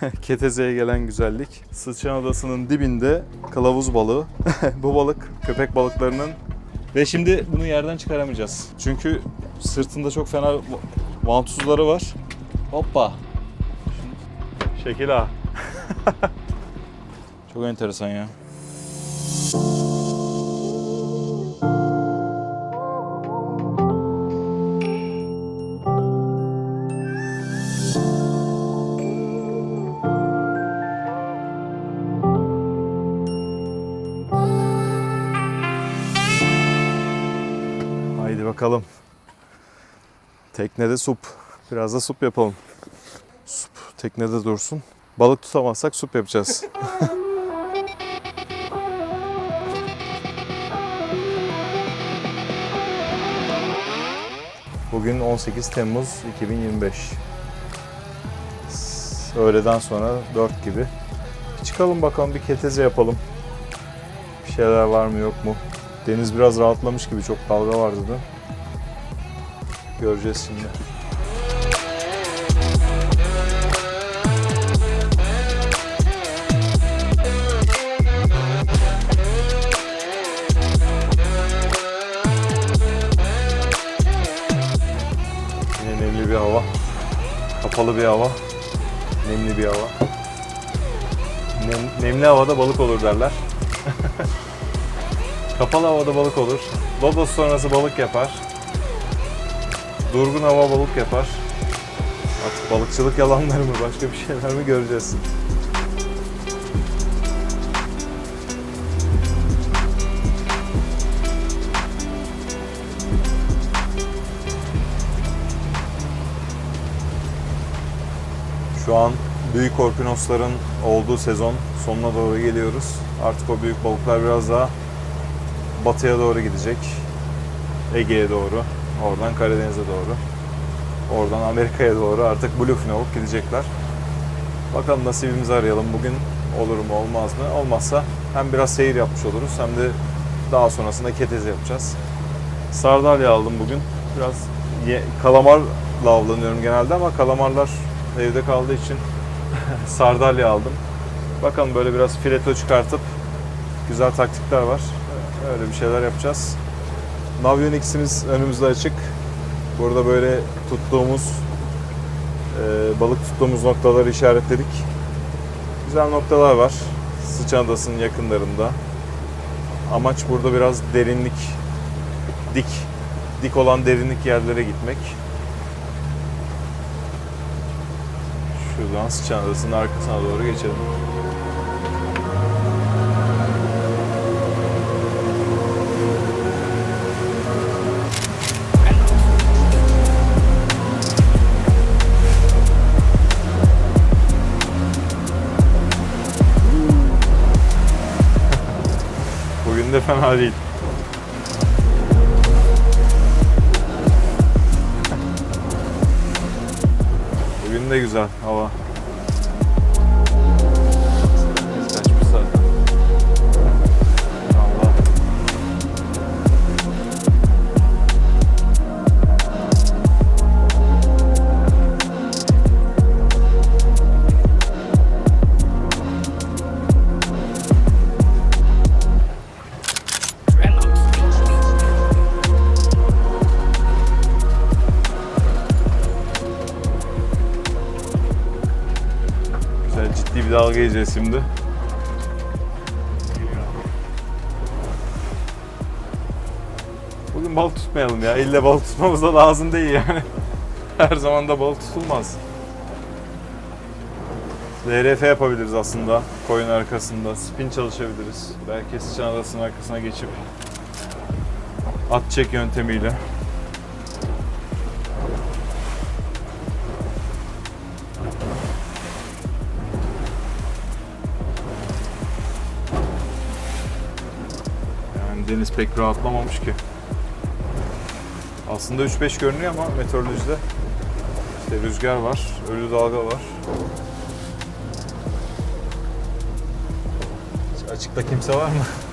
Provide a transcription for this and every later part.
Keteze'ye gelen güzellik. Sıçan Adası'nın dibinde kılavuz balığı. Bu balık köpek balıklarının ve şimdi bunu yerden çıkaramayacağız. Çünkü sırtında çok fena va- vantuzları var. Hoppa. Şekil ha. çok enteresan ya. Teknede sup. Biraz da sup yapalım. Sup teknede dursun. Balık tutamazsak sup yapacağız. Bugün 18 Temmuz 2025. S- Öğleden sonra 4 gibi. Çıkalım bakalım bir keteze yapalım. Bir şeyler var mı yok mu? Deniz biraz rahatlamış gibi çok dalga vardı da. Göreceğiz şimdi. Yine nemli bir hava. Kapalı bir hava. Nemli bir hava. Nem- nemli havada balık olur derler. Kapalı havada balık olur. Lodos sonrası balık yapar. Durgun hava balık yapar. Artık balıkçılık yalanları mı başka bir şeyler mi göreceğiz. Şu an büyük korpinosların olduğu sezon sonuna doğru geliyoruz. Artık o büyük balıklar biraz daha batıya doğru gidecek. Ege'ye doğru, oradan Karadeniz'e doğru. Oradan Amerika'ya doğru artık bluefin olup gidecekler. Bakalım nasibimizi arayalım. Bugün olur mu olmaz mı? Olmazsa hem biraz seyir yapmış oluruz hem de daha sonrasında ketez yapacağız. Sardalya aldım bugün. Biraz ye- kalamarla avlanıyorum genelde ama kalamarlar evde kaldığı için sardalya aldım. Bakalım böyle biraz fileto çıkartıp güzel taktikler var. Öyle bir şeyler yapacağız. Navionics'imiz önümüzde açık. Burada böyle tuttuğumuz, e, balık tuttuğumuz noktaları işaretledik. Güzel noktalar var. Sıçan Adası'nın yakınlarında. Amaç burada biraz derinlik, dik, dik olan derinlik yerlere gitmek. Şuradan Sıçan Adası'nın arkasına doğru geçelim. Bugün de fena değil. Bugün de güzel hava. Ciddi bir dalga yiyeceğiz şimdi. Bugün balık tutmayalım ya. İlle balık tutmamız da lazım değil yani. Her zaman da balık tutulmaz. DRF yapabiliriz aslında koyun arkasında. Spin çalışabiliriz. Belki sıçan adasının arkasına geçip at çek yöntemiyle. Deniz pek rahatlamamış ki. Aslında 3-5 görünüyor ama meteorolojide işte rüzgar var, ölü dalga var. Açıkta kimse var mı?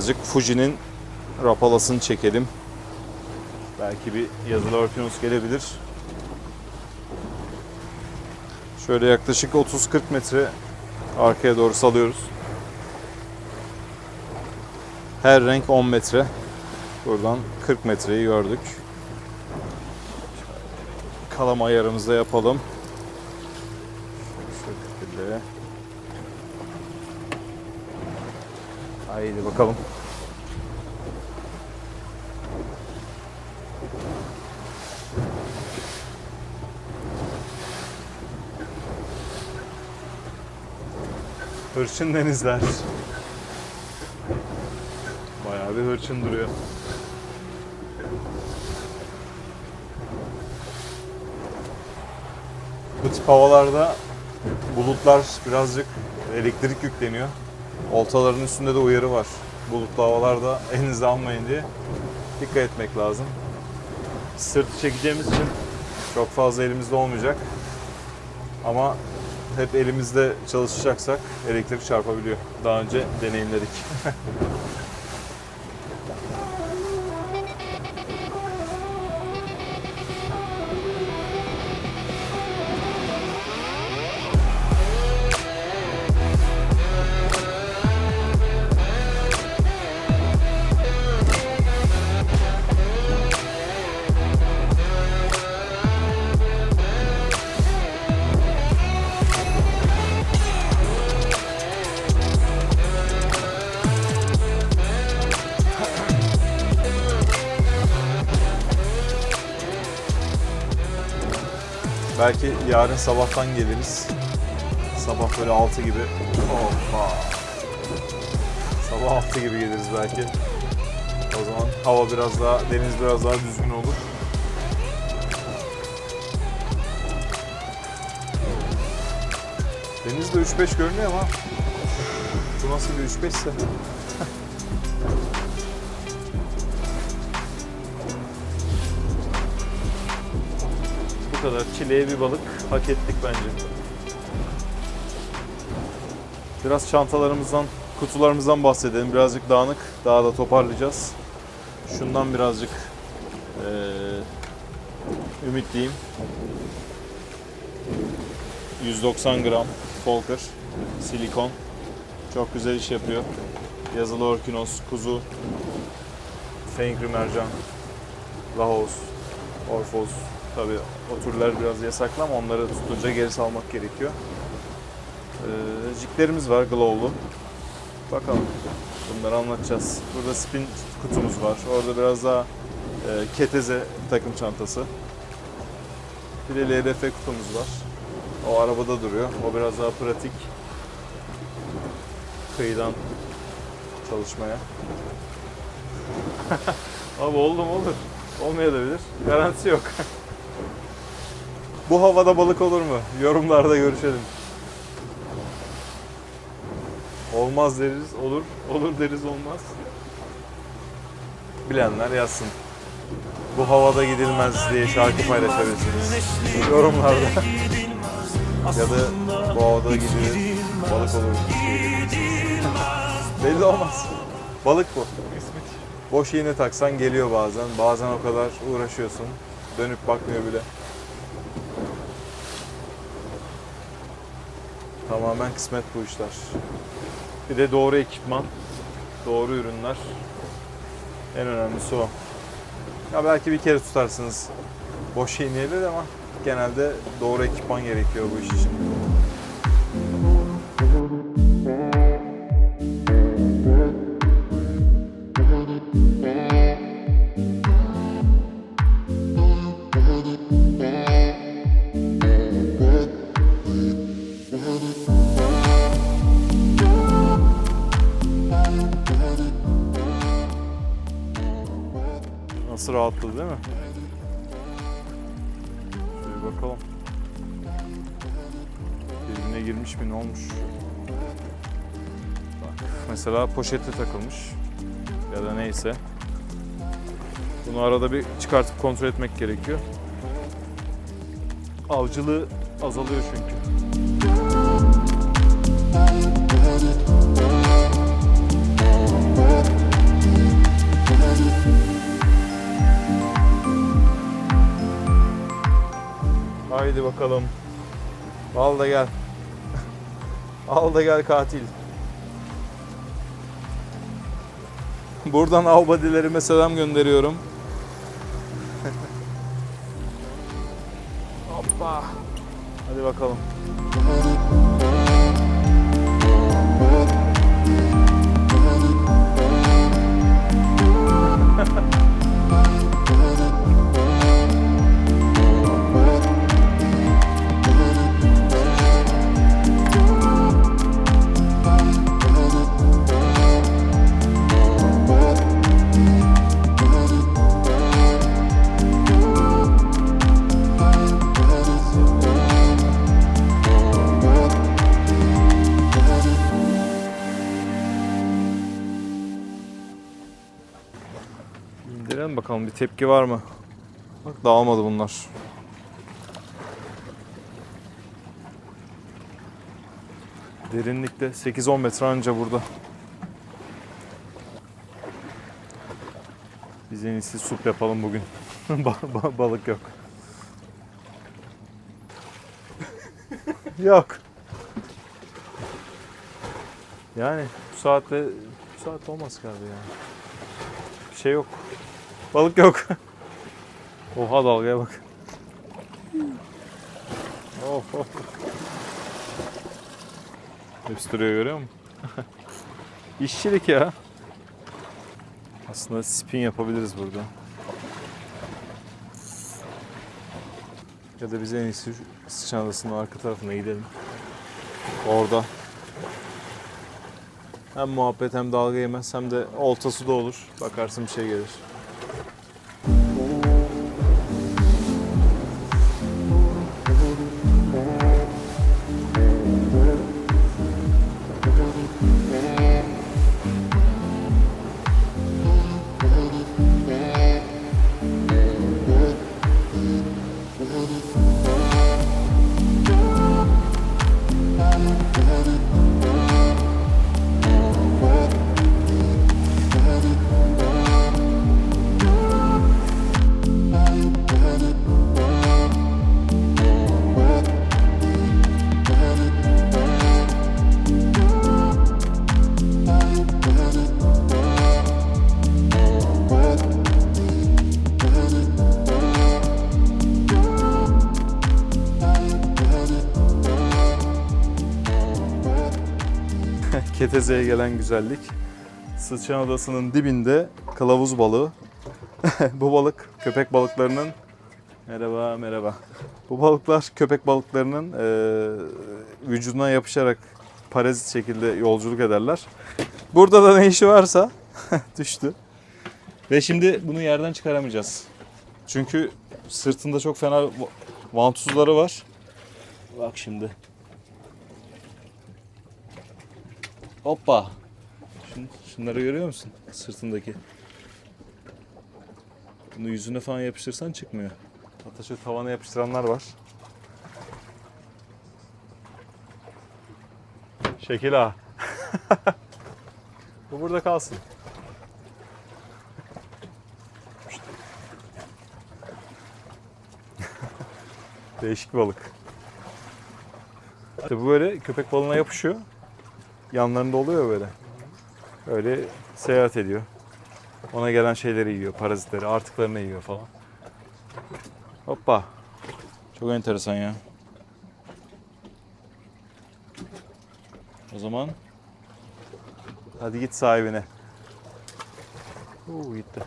Birazcık Fuji'nin rapalasını çekelim. Belki bir yazılı Orkinos gelebilir. Şöyle yaklaşık 30-40 metre arkaya doğru salıyoruz. Her renk 10 metre. Buradan 40 metreyi gördük. Kalama ayarımızda yapalım. Şu şekilde. Haydi bakalım. Hırçın denizler. Bayağı bir hırçın duruyor. Bu tip havalarda bulutlar birazcık elektrik yükleniyor. Oltaların üstünde de uyarı var. Bulutlu havalarda elinize almayın diye dikkat etmek lazım. Sırtı çekeceğimiz için çok fazla elimizde olmayacak. Ama hep elimizde çalışacaksak elektrik çarpabiliyor. Daha önce deneyimledik. Belki yarın sabahtan geliriz. Sabah böyle 6 gibi. Hoppa. Sabah 6 gibi geliriz belki. O zaman hava biraz daha, deniz biraz daha düzgün olur. Deniz de 3-5 görünüyor ama bu nasıl bir 3-5 ise? Bu kadar çileye bir balık hak ettik bence. Biraz çantalarımızdan, kutularımızdan bahsedelim. Birazcık dağınık, daha da toparlayacağız. Şundan birazcık eee ümitliyim. 190 gram Folker silikon. Çok güzel iş yapıyor. Yazılı orkinos, kuzu, fengri mercan, lahos, orfos. Tabi o türler biraz yasaklı ama onları tutunca geri salmak gerekiyor. Ee, jiklerimiz var glow'lu. Bakalım. Bunları anlatacağız. Burada spin kutumuz var. Orada biraz daha e, keteze takım çantası. Bir de LRF kutumuz var. O arabada duruyor. O biraz daha pratik. Kıyıdan çalışmaya. Abi oldu mu olur. Olmayabilir. Garantisi yok. Bu havada balık olur mu? Yorumlarda görüşelim. Olmaz deriz, olur. Olur deriz, olmaz. Bilenler yazsın. Bu havada gidilmez diye şarkı paylaşabilirsiniz. Yorumlarda. ya da bu havada gidilir, balık olur. Belli olmaz. Balık bu. Boş iğne taksan geliyor bazen. Bazen o kadar uğraşıyorsun. Dönüp bakmıyor bile. Tamamen kısmet bu işler. Bir de doğru ekipman, doğru ürünler. En önemlisi o. Ya belki bir kere tutarsınız boş iğneyle ama genelde doğru ekipman gerekiyor bu iş için. Nasıl rahatladı değil mi? Şöyle bakalım. Birbirine girmiş mi ne olmuş? Bak mesela poşete takılmış ya da neyse. Bunu arada bir çıkartıp kontrol etmek gerekiyor. Avcılığı azalıyor çünkü. Haydi bakalım. Al da gel. Al da gel katil. Buradan avbadilerime selam gönderiyorum. Hoppa. Hadi bakalım. İndirelim bakalım bir tepki var mı? Bak dağılmadı bunlar. Derinlikte 8-10 metre anca burada. Biz en iyisi sup yapalım bugün. Ba- ba- balık yok. yok. Yani bu saatte bu saat olmaz galiba ya. Bir şey yok. Balık yok. Oha dalgaya bak. Of of. Hepsi duruyor görüyor musun? İşçilik ya. Aslında spin yapabiliriz burada. Ya da biz en iyisi sıçan adasının arka tarafına gidelim. Orada. Hem muhabbet hem dalga yemez hem de oltası da olur. Bakarsın bir şey gelir. Keteze'ye gelen güzellik. Sıçan Adası'nın dibinde kılavuz balığı. Bu balık köpek balıklarının Merhaba, merhaba. Bu balıklar köpek balıklarının e, vücuduna yapışarak parazit şekilde yolculuk ederler. Burada da ne işi varsa düştü. Ve şimdi bunu yerden çıkaramayacağız. Çünkü sırtında çok fena va- vantuzları var. Bak şimdi. Hoppa. Şun, şunları görüyor musun? Sırtındaki. Bunu yüzüne falan yapıştırsan çıkmıyor. Hatta şu tavana yapıştıranlar var. Şekil ha. Bu burada kalsın. Değişik balık. İşte bu böyle köpek balığına yapışıyor. Yanlarında oluyor böyle. Öyle seyahat ediyor. Ona gelen şeyleri yiyor, parazitleri, artıklarını yiyor falan. Hoppa. Çok enteresan ya. O zaman hadi git sahibine. Oo, gitti.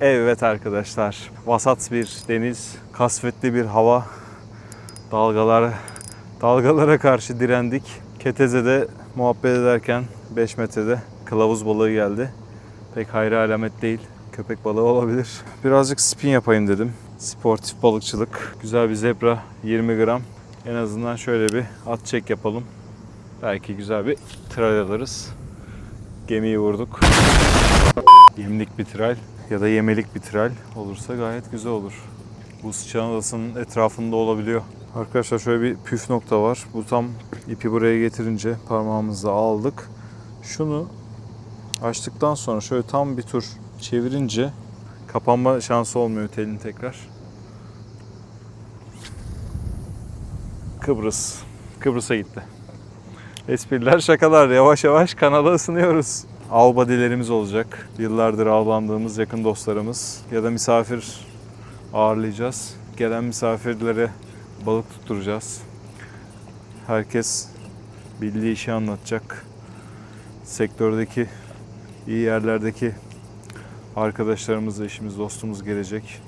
Evet arkadaşlar. Vasat bir deniz, kasvetli bir hava. Dalgalar dalgalara karşı direndik. Keteze'de muhabbet ederken 5 metrede kılavuz balığı geldi. Pek hayra alamet değil. Köpek balığı olabilir. Birazcık spin yapayım dedim. Sportif balıkçılık. Güzel bir zebra 20 gram. En azından şöyle bir at çek yapalım. Belki güzel bir tral alırız. Gemiyi vurduk. Yemlik bir tral ya da yemelik bir tral olursa gayet güzel olur. Bu sıçan adasının etrafında olabiliyor. Arkadaşlar şöyle bir püf nokta var. Bu tam ipi buraya getirince parmağımızla aldık. Şunu açtıktan sonra şöyle tam bir tur çevirince kapanma şansı olmuyor telin tekrar. Kıbrıs. Kıbrıs'a gitti. Espriler şakalar yavaş yavaş kanala ısınıyoruz. Albadilerimiz olacak. Yıllardır avlandığımız yakın dostlarımız ya da misafir ağırlayacağız. Gelen misafirlere balık tutturacağız. Herkes bildiği işi anlatacak. Sektördeki iyi yerlerdeki arkadaşlarımız, eşimiz, dostumuz gelecek.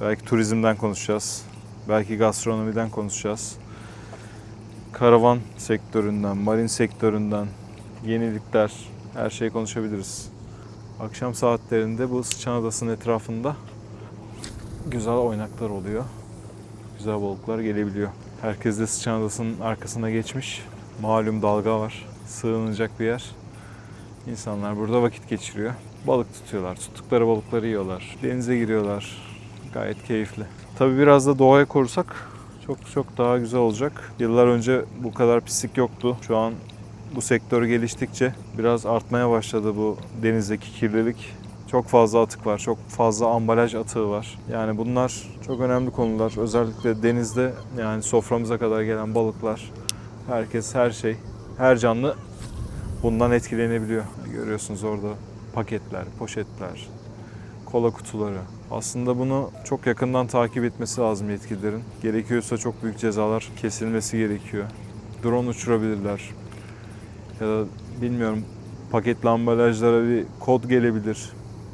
Belki turizmden konuşacağız. Belki gastronomiden konuşacağız. Karavan sektöründen, marin sektöründen, yenilikler, her şeyi konuşabiliriz. Akşam saatlerinde bu Sıçan Adası'nın etrafında güzel oynaklar oluyor. Güzel balıklar gelebiliyor. Herkes de Sıçan Adası'nın arkasına geçmiş. Malum dalga var. Sığınacak bir yer. İnsanlar burada vakit geçiriyor. Balık tutuyorlar. Tuttukları balıkları yiyorlar. Denize giriyorlar. Gayet keyifli. Tabii biraz da doğaya korusak çok çok daha güzel olacak. Yıllar önce bu kadar pislik yoktu. Şu an bu sektör geliştikçe biraz artmaya başladı bu denizdeki kirlilik. Çok fazla atık var, çok fazla ambalaj atığı var. Yani bunlar çok önemli konular. Özellikle denizde yani soframıza kadar gelen balıklar, herkes, her şey, her canlı bundan etkilenebiliyor. Görüyorsunuz orada paketler, poşetler, kola kutuları. Aslında bunu çok yakından takip etmesi lazım yetkililerin. Gerekiyorsa çok büyük cezalar kesilmesi gerekiyor. Drone uçurabilirler. Ya da bilmiyorum paketli ambalajlara bir kod gelebilir.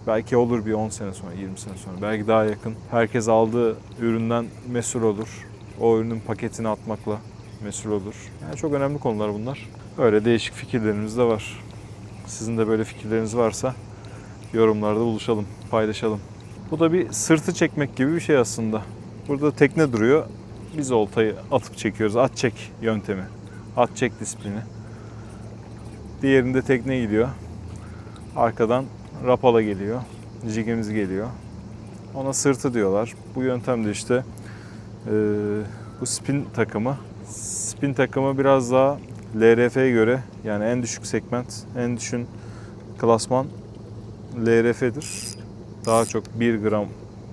Belki olur bir 10 sene sonra, 20 sene sonra. Belki daha yakın. Herkes aldığı üründen mesul olur. O ürünün paketini atmakla mesul olur. Yani çok önemli konular bunlar. Öyle değişik fikirlerimiz de var. Sizin de böyle fikirleriniz varsa yorumlarda buluşalım, paylaşalım. Bu da bir sırtı çekmek gibi bir şey aslında. Burada tekne duruyor. Biz oltayı atıp çekiyoruz. At çek yöntemi. At çek disiplini. Diğerinde tekne gidiyor. Arkadan rapala geliyor. Jigimiz geliyor. Ona sırtı diyorlar. Bu yöntemde işte eee, bu spin takımı. Spin takımı biraz daha LRF'ye göre yani en düşük segment, en düşük klasman LRF'dir. Daha çok 1 gram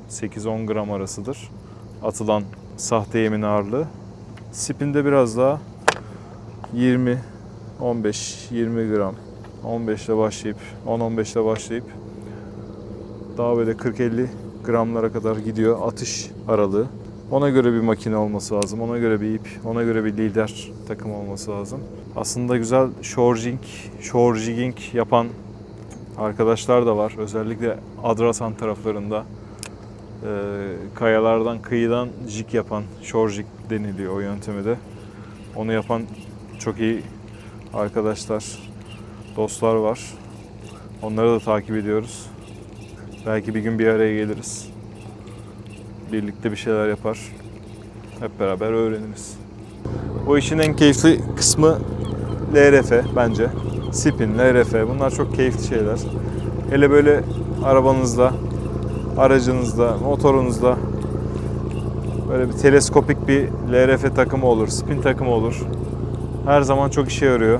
8-10 gram arasıdır. Atılan sahte yemin ağırlığı. Spin'de biraz daha 20 15 20 gram 15 ile başlayıp 10-15 ile başlayıp daha böyle 40-50 gramlara kadar gidiyor atış aralığı. Ona göre bir makine olması lazım. Ona göre bir ip, ona göre bir lider takım olması lazım. Aslında güzel shore jig, shore jigging yapan arkadaşlar da var. Özellikle Adrasan taraflarında e, kayalardan, kıyıdan jig yapan, shore jig deniliyor o yöntemi de. Onu yapan çok iyi arkadaşlar, dostlar var. Onları da takip ediyoruz. Belki bir gün bir araya geliriz. Birlikte bir şeyler yapar. Hep beraber öğreniriz. Bu işin en keyifli kısmı LRF bence. Spin, LRF bunlar çok keyifli şeyler. Hele böyle arabanızda, aracınızda, motorunuzda böyle bir teleskopik bir LRF takımı olur, spin takımı olur. Her zaman çok işe yarıyor.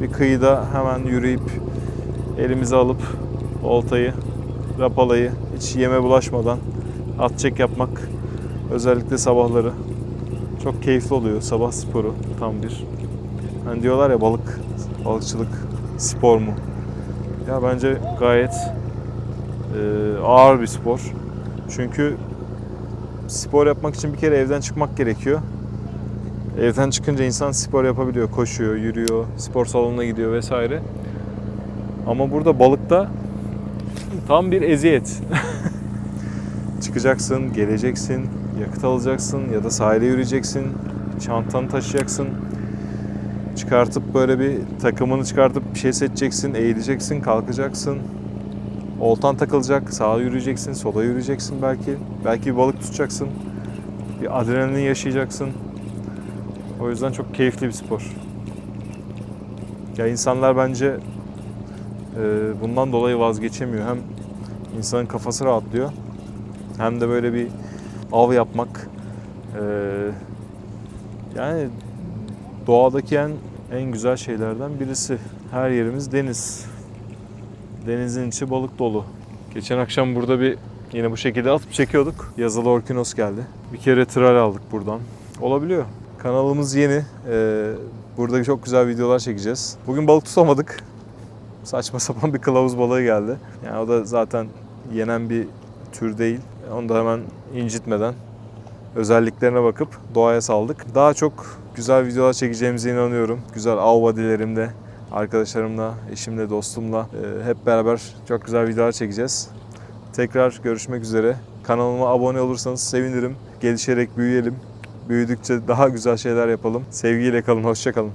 Bir kıyıda hemen yürüyüp elimize alıp oltayı, rapalayı hiç yeme bulaşmadan at çek yapmak özellikle sabahları çok keyifli oluyor. Sabah sporu tam bir. Hani diyorlar ya balık, balıkçılık spor mu? Ya bence gayet e, ağır bir spor. Çünkü spor yapmak için bir kere evden çıkmak gerekiyor. Evden çıkınca insan spor yapabiliyor, koşuyor, yürüyor, spor salonuna gidiyor vesaire. Ama burada balıkta tam bir eziyet. Çıkacaksın, geleceksin, yakıt alacaksın ya da sahile yürüyeceksin, çantanı taşıyacaksın. Çıkartıp böyle bir takımını çıkartıp bir şey seçeceksin, eğileceksin, kalkacaksın. Oltan takılacak, sağa yürüyeceksin, sola yürüyeceksin belki. Belki bir balık tutacaksın. Bir adrenalin yaşayacaksın. O yüzden çok keyifli bir spor. Ya insanlar bence e, bundan dolayı vazgeçemiyor. Hem insanın kafası rahatlıyor. Hem de böyle bir av yapmak e, yani doğadaki en en güzel şeylerden birisi. Her yerimiz deniz. Denizin içi balık dolu. Geçen akşam burada bir yine bu şekilde atıp çekiyorduk. Yazılı orkinos geldi. Bir kere tral aldık buradan. Olabiliyor. Kanalımız yeni. Ee, burada çok güzel videolar çekeceğiz. Bugün balık tutamadık. Saçma sapan bir kılavuz balığı geldi. Yani o da zaten yenen bir tür değil. Onu da hemen incitmeden özelliklerine bakıp doğaya saldık. Daha çok güzel videolar çekeceğimize inanıyorum. Güzel av vadilerimde arkadaşlarımla, eşimle, dostumla e, hep beraber çok güzel videolar çekeceğiz. Tekrar görüşmek üzere. Kanalıma abone olursanız sevinirim. Gelişerek büyüyelim. Büyüdükçe daha güzel şeyler yapalım. Sevgiyle kalın, hoşça kalın.